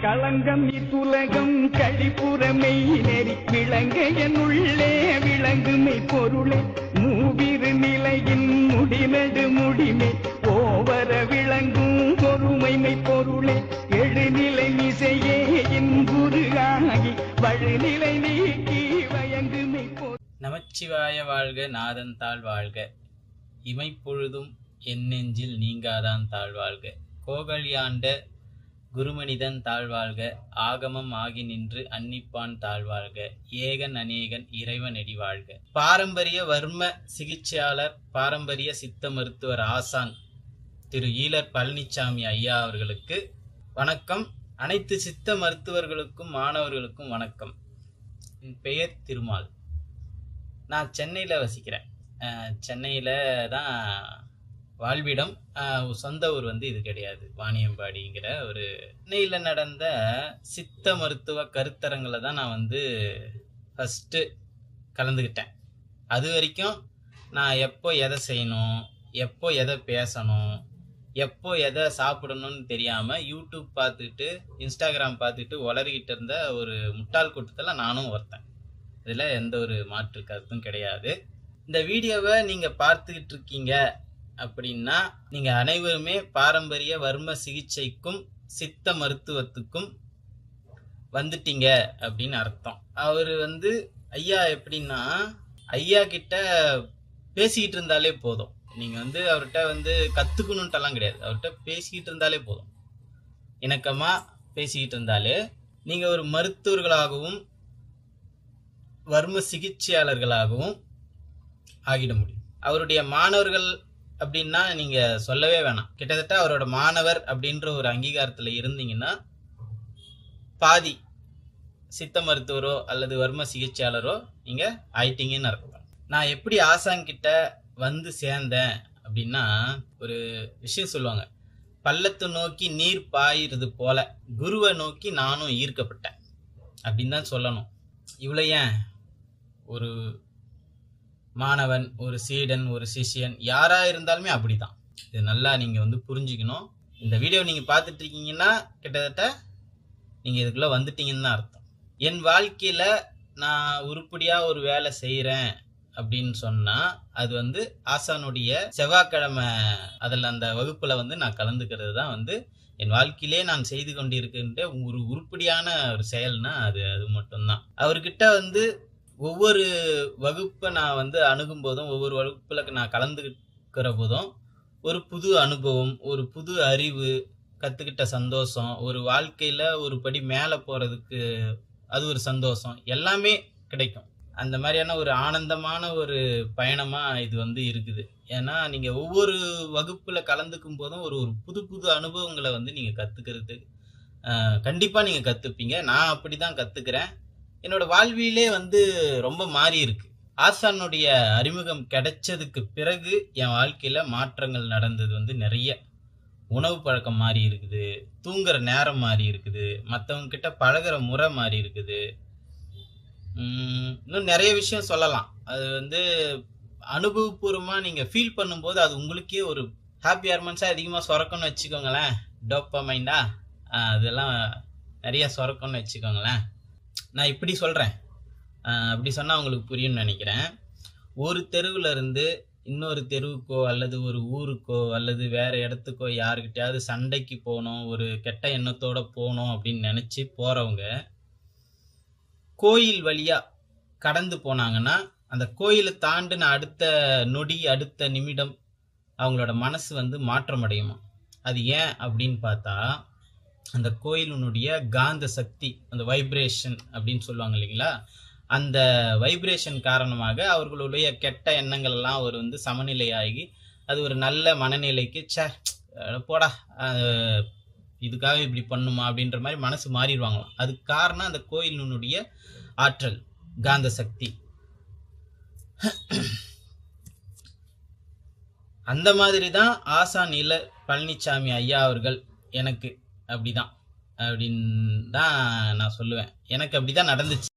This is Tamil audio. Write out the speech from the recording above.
களங்கம் இத்துலகம் கழிப்புறமை நெறி விளங்க என் உள்ளே விளங்குமை பொருளே. மூவிரு நிலையின் முடிநடு முடிமை ஓவர விளங்கும் பொறுமைமை பொருளே. எழுநிலை இசையே இன்புரு ஆகி வழிநிலை நீக்கி வயங்குமை நமச்சிவாய வாழ்க நாதன் தாழ் வாழ்க. இமைப்பொழுதும் என் நெஞ்சில் நீங்காதான் தாழ்வாழ்க கோகலியாண்ட குருமனிதன் தாழ்வாழ்க ஆகமம் ஆகி நின்று அன்னிப்பான் தாழ்வாழ்க ஏகன் அநேகன் இறைவன் வாழ்க. பாரம்பரிய வர்ம சிகிச்சையாளர் பாரம்பரிய சித்த மருத்துவர் ஆசான் திரு ஈலர் பழனிசாமி ஐயா அவர்களுக்கு வணக்கம். அனைத்து சித்த மருத்துவர்களுக்கும் மாணவர்களுக்கும் வணக்கம். என் பெயர் திருமால். நான் சென்னையில் வசிக்கிறேன். சென்னையில் தான் வாழ்விடம் சொந்த ஊர் வந்து இது கிடையாது. வாணியம்பாடிங்கிற ஒரு சென்னையில் நடந்த சித்த மருத்துவ கருத்தரங்களை தான் நான் வந்து ஃபஸ்ட்டு கலந்துக்கிட்டேன் அது வரைக்கும் நான் எப்போ எதை செய்யணும் எப்போ எதை பேசணும் எப்போ எதை சாப்பிடணும்னு தெரியாமல் யூடியூப் பார்த்துக்கிட்டு இன்ஸ்டாகிராம் பார்த்துக்கிட்டு உளறிக்கிட்டு இருந்த ஒரு முட்டாள் கூட்டத்தில் நானும் ஒருத்தன். இதில் எந்த ஒரு மாற்று கருத்தும் கிடையாது. இந்த வீடியோவை நீங்கள் பார்த்துக்கிட்டு இருக்கீங்க அப்படின்னா நீங்கள் அனைவருமே பாரம்பரிய வர்ம சிகிச்சைக்கும் சித்த மருத்துவத்துக்கும் வந்துட்டீங்க அப்படின்னு அர்த்தம். அவர் வந்து ஐயா எப்படின்னா ஐயா கிட்ட பேசிக்கிட்டு இருந்தாலே போதும். நீங்கள் வந்து அவர்கிட்ட வந்து கற்றுக்கணுன்ட்டெல்லாம் கிடையாது. அவர்கிட்ட பேசிக்கிட்டு இருந்தாலே போதும். இணக்கமாக பேசிக்கிட்டு இருந்தாலே நீங்கள் ஒரு மருத்துவர்களாகவும் வர்ம சிகிச்சையாளர்களாகவும் ஆகிட முடியும். அவருடைய மாணவர்கள் அப்படின்னா நீங்க சொல்லவே வேணாம். கிட்டத்தட்ட அவரோட மாணவர் அப்படின்ற ஒரு அங்கீகாரத்துல இருந்தீங்கன்னா பாதி சித்த மருத்துவரோ அல்லது வர்ம சிகிச்சையாளரோ நீங்க ஆயிட்டீங்கன்னு அர்த்தம். நான் எப்படி ஆசாங்கிட்ட வந்து சேர்ந்தேன் அப்படின்னா ஒரு விஷயம் சொல்லுவாங்க. பள்ளத்தை நோக்கி நீர் பாயிறது போல குருவை நோக்கி நானும் ஈர்க்கப்பட்டேன். அப்படின்னு தான் சொல்லணும். இவ்வளோ ஏன் ஒரு மாணவன் ஒரு சீடன் ஒரு சிஷ்யன் யாராக இருந்தாலுமே அப்படிதான். இது நல்லா நீங்கள் வந்து புரிஞ்சுக்கணும். இந்த வீடியோ நீங்கள் பார்த்துட்டு இருக்கீங்கன்னா கிட்டத்தட்ட நீங்கள் இதுக்குள்ளே வந்துட்டீங்கன்னு தான் அர்த்தம். என் வாழ்க்கையில் நான் உருப்படியாக ஒரு வேலை செய்கிறேன் அப்படின்னு சொன்னால் அது வந்து ஆசானுடைய செவ்வாய்க்கிழமை அதில் அந்த வகுப்பில் வந்து நான் கலந்துக்கிறது தான் வந்து என் வாழ்க்கையிலே நான் செய்து கொண்டிருக்கின்ற ஒரு உருப்படியான ஒரு செயல்னா அது அது மட்டும்தான். அவர்கிட்ட வந்து ஒவ்வொரு வகுப்பை நான் வந்து அணுகும் போதும் ஒவ்வொரு வகுப்பில் நான் கலந்துக்கிற போதும் ஒரு புது அனுபவம் ஒரு புது அறிவு கற்றுக்கிட்ட சந்தோஷம் ஒரு வாழ்க்கையில் ஒரு படி மேலே போகிறதுக்கு அது ஒரு சந்தோஷம் எல்லாமே கிடைக்கும். அந்த மாதிரியான ஒரு ஆனந்தமான ஒரு பயணமாக இது வந்து இருக்குது. ஏன்னா நீங்கள் ஒவ்வொரு வகுப்பில் கலந்துக்கும் போதும் ஒரு ஒரு புது புது அனுபவங்களை வந்து நீங்கள் கற்றுக்கிறது கண்டிப்பாக நீங்கள் கற்றுப்பீங்க நான் அப்படி தான் கற்றுக்கிறேன் என்னோட வாழ்விலே வந்து ரொம்ப மாறி இருக்கு. ஆசானுடைய அறிமுகம் கிடைச்சதுக்கு பிறகு என் வாழ்க்கையில் மாற்றங்கள் நடந்தது வந்து நிறைய. உணவு பழக்கம் மாறி இருக்குது தூங்குற நேரம் மாறி இருக்குது மற்றவங்க கிட்ட பழகுற முறை மாறி இருக்குது. இன்னும் நிறைய விஷயம் சொல்லலாம். அது வந்து அனுபவபூர்வமாக நீங்கள் ஃபீல் பண்ணும்போது அது உங்களுக்கே ஒரு ஹாப்பி ஹார்மோன்ஸாக அதிகமாக சுரக்கணும்னு வச்சுக்கோங்களேன். டோப்பமைண்டா அதெல்லாம் நிறையா சுரக்கணும்னு வச்சுக்கோங்களேன். நான் இப்படி சொல்கிறேன் அப்படி சொன்னால் உங்களுக்கு புரியும்னு நினைக்கிறேன். ஒரு தெருவில் இருந்து இன்னொரு தெருவுக்கோ அல்லது ஒரு ஊருக்கோ அல்லது வேறு இடத்துக்கோ யாருக்கிட்டையாவது சண்டைக்கு போகணும் ஒரு கெட்ட எண்ணத்தோடு போகணும் அப்படின்னு நினச்சி போகிறவங்க கோயில் வழியாக கடந்து போனாங்கன்னா அந்த கோயிலை தாண்டின அடுத்த நொடி அடுத்த நிமிடம் அவங்களோட மனசு வந்து மாற்றம் அடையுமா அது ஏன் அப்படின்னு பார்த்தா அந்த கோயிலினுடைய காந்த சக்தி அந்த வைப்ரேஷன் அப்படின்னு சொல்லுவாங்க இல்லைங்களா? அந்த வைப்ரேஷன் காரணமாக அவர்களுடைய கெட்ட எண்ணங்கள் எல்லாம் ஒரு வந்து சமநிலையாகி அது ஒரு நல்ல மனநிலைக்கு சே போடா இதுக்காக இப்படி பண்ணுமா அப்படின்ற மாதிரி மனசு மாறிடுவாங்களாம். அதுக்கு காரணம் அந்த கோயிலினுடைய ஆற்றல் காந்த சக்தி. அந்த மாதிரி தான் ஆசான் இல பழனிசாமி ஐயா அவர்கள் எனக்கு அப்படிதான். அப்படின்னு தான் நான் சொல்லுவேன். எனக்கு அப்படிதான் நடந்துச்சு.